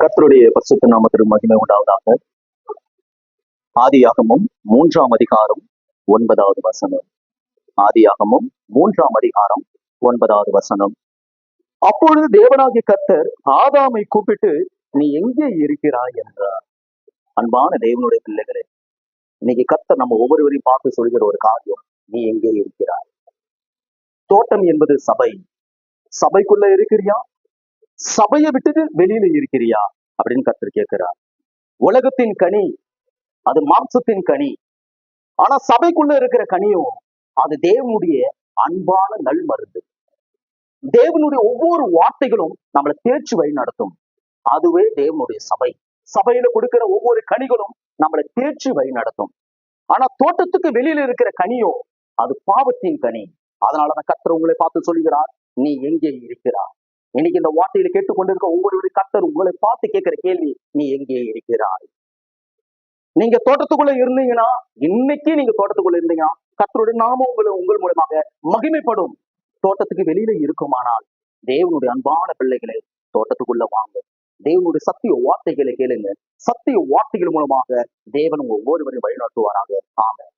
கர்த்தருடைய பரிசுத்த நாமத்திற்கு மகிமை உண்டாவதாக. ஆதியாகமும் மூன்றாம் அதிகாரம் ஒன்பதாவது வசனம். ஆதியாகமும் மூன்றாம் அதிகாரம் ஒன்பதாவது வசனம். அப்பொழுது தேவனாகிய கர்த்தர் ஆதாமை கூப்பிட்டு நீ எங்கே இருக்கிறாய்? என்றார். அன்பான தேவனுடைய பிள்ளைகளே இன்னைக்கு கர்த்தர் நம்ம ஒவ்வொருவரையும் பார்த்து சொல்கிற ஒரு காரியம் நீ எங்கே இருக்கிறாய்? தோட்டம் என்பது சபை. சபைக்குள்ள இருக்கிறியா? சபையை விட்டுட்டு வெளியில இருக்கிறியா? அப்படின்னு கர்த்தர் கேட்கிறார். உலகத்தின் கனி அது மாம்சத்தின் கனி. ஆனா சபைக்குள்ள இருக்கிற கனியும் அது தேவனுடைய அன்பான நல் மருந்து தேவனுடைய ஒவ்வொரு வார்த்தைகளும் நம்மளை தேர்ச்சி வழி நடத்தும். அதுவே தேவனுடைய சபை. சபையில கொடுக்கிற ஒவ்வொரு கனிகளும் நம்மளை தேர்ச்சி வழி நடத்தும். ஆனா தோட்டத்துக்கு வெளியில இருக்கிற கனியோ அது பாவத்தின் கனி. அதனாலதான் கத்திர உங்களை பார்த்து சொல்கிறார் நீ எங்கே இருக்கிறார் இன்னைக்கு இந்த வார்த்தையில கேட்டுக்கொண்டிருக்க உங்களுடைய கத்தர் உங்களை பார்த்து கேட்கிற கேள்வி நீ எங்கே இருக்கிறாய்? நீங்க தோட்டத்துக்குள்ள இருந்தீங்கன்னா இன்னைக்கு நீங்க தோட்டத்துக்குள்ள இருந்தீங்கன்னா கத்தருடைய நாம உங்களை உங்கள் மூலமாக மகிமைப்படும். தோட்டத்துக்கு வெளியில இருக்குமானால் தேவனுடைய அன்பான பிள்ளைகளை தோட்டத்துக்குள்ள வாங்க. தேவனுடைய சத்திய வார்த்தைகளை கேளுங்க. சத்திய வார்த்தைகள் மூலமாக தேவன் உங்க ஒவ்வொருவரையும் வழிநடத்துவாராக. ஆமாம்